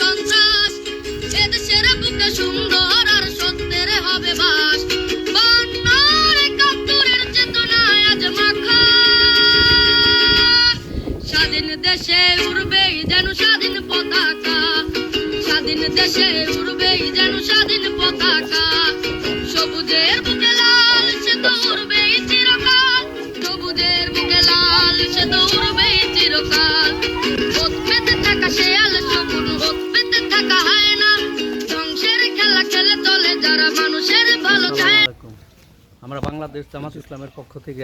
সন্ত্রাস। বুকে সুন্দর আর সত্যের হবে বাস। স্বাধীন দেশে উড়বেই যেন স্বাধীন পতাকা। স্বাধীন দেশে উড়বেই যেন স্বাধীন পতাকা। সবুজের বুকে আমরা বাংলাদেশ জামাত ইসলামের পক্ষ থেকে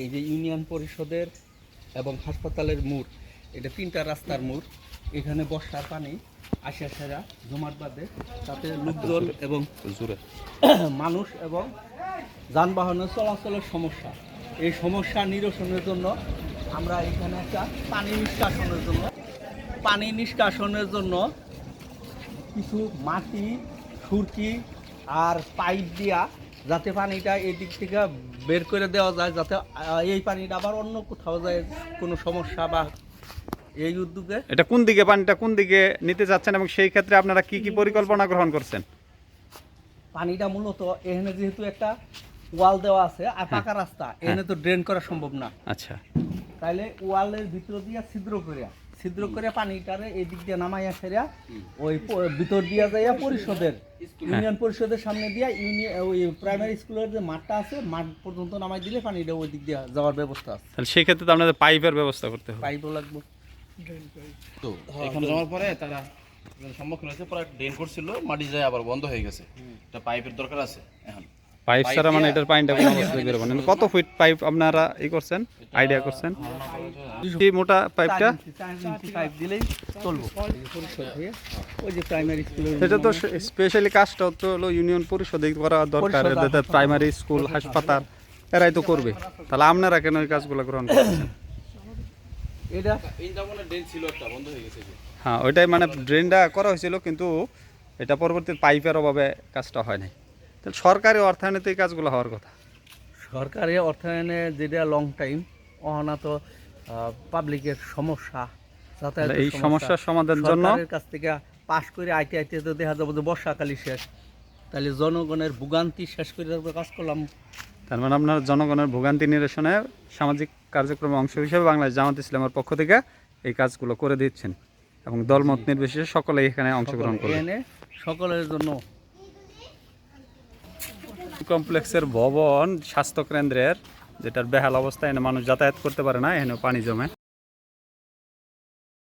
এই যে ইউনিয়ন পরিষদের এবং হাসপাতালের মোড় এটা তিনটা রাস্তার মোড়। এখানে বর্ষার পানি আসে সেরা জমাট বাঁধে। তাতে লোকজন এবং মানুষ এবং যানবাহনের চলাচলের সমস্যা। এই সমস্যা নিরসনের জন্য আমরা এখানে একটা পানি নিষ্কাশনের জন্য পানি নিষ্কাশনের জন্য কিছু মাটি সুরকি আর পাইপ দিয়া যাতে পানিটা এই দিক থেকে বের করে দেওয়া যায় যাতে এই পানিটা আবার অন্য কোথাও যায় কোনো সমস্যা বা এই উদ্যোগে। এটা কোন দিকে পানিটা কোন দিকে নিতে যাচ্ছেন এবং সেই ক্ষেত্রে আপনারা কি কি পরিকল্পনা গ্রহণ করছেন? পানিটা মূলত এখানে যেহেতু একটা ওয়াল দেওয়া আছে আর পাকা রাস্তা এখানে তো ড্রেন করা সম্ভব না। আচ্ছা। তাইলে ওয়ালের ভিতর দিয়ে ছিদ্র করে ছিদ্র করে পানিটারে এই দিক দিয়ে নামাইয়া ফেরিয়া ওই ভিতর দিয়া যাইয়া পরিষদের ইউনিয়ন পরিষদের সামনে দিয়া ইউনিয়ন ওই প্রাইমারি স্কুলের যে মাঠটা আছে মাঠ পর্যন্ত নামাই দিলে পানিটা ওই দিক দিয়ে যাওয়ার ব্যবস্থা আছে। তাহলে সেই ক্ষেত্রে তো আপনাদের পাইপের ব্যবস্থা করতে হবে। পাইপও লাগবে। তো এখানে যাওয়ার পরে তারা সম্মুখীন হয়েছে পরে ড্রেন করছিল মাটি যায় আবার বন্ধ হয়ে গেছে। এটা পাইপের দরকার আছে এখন। পাইপ ছাড়া মানে এটার পানিটা কোনো অবস্থায় বেরোবে না। কত ফিট পাইপ আপনারা ই করছেন? আইডিয়া করছেন? এই মোটা পাইপটা পাইপ দিলেই চলবো ওই যে প্রাইমারি স্কুলের সেটা তো স্পেশালি কাজটা তো হলো ইউনিয়ন পরিষদে করা দরকার প্রাইমারি স্কুল হাসপাতাল এরাই তো করবে। তাহলে আপনারা কেন ওই কাজগুলো গ্রহণ করছেন? এটা? মানে ড্রেন ছিল একটা বন্ধ হয়ে গেছে হ্যাঁ ওইটাই মানে ড্রেনটা করা হয়েছিল কিন্তু এটা পরবর্তী পাইপের অভাবে কাজটা হয় নাই। তাহলে সরকারি অর্থায়নে তো এই কাজগুলো হওয়ার কথা। সরকারি অর্থায়নে যেটা লং টাইম অহনা তো পাবলিকের সমস্যা যাতায়াতের তাহলে এই সমস্যার সমাধানের জন্য কাছ থেকে পাশ করে আইতে আইতে তো দেখা যাবে যে বর্ষাকালই শেষ। তাহলে জনগণের ভোগান্তি শেষ করে তারপরে কাজ করলাম। তার মানে আপনার জনগণের ভোগান্তি নিরসনে সামাজিক কার্যক্রমের অংশ হিসেবে বাংলাদেশ জামাত ইসলামের পক্ষ থেকে এই কাজগুলো করে দিচ্ছেন এবং দলমত নির্বিশেষে সকলে এখানে অংশগ্রহণ করবে। এনে সকলের জন্য কমপ্লেক্সের ভবন স্বাস্থ্য কেন্দ্রের, যেটার বেহাল অবস্থা এনে মানুষ যাতায়াত করতে পারে না এখানে পানি জমে।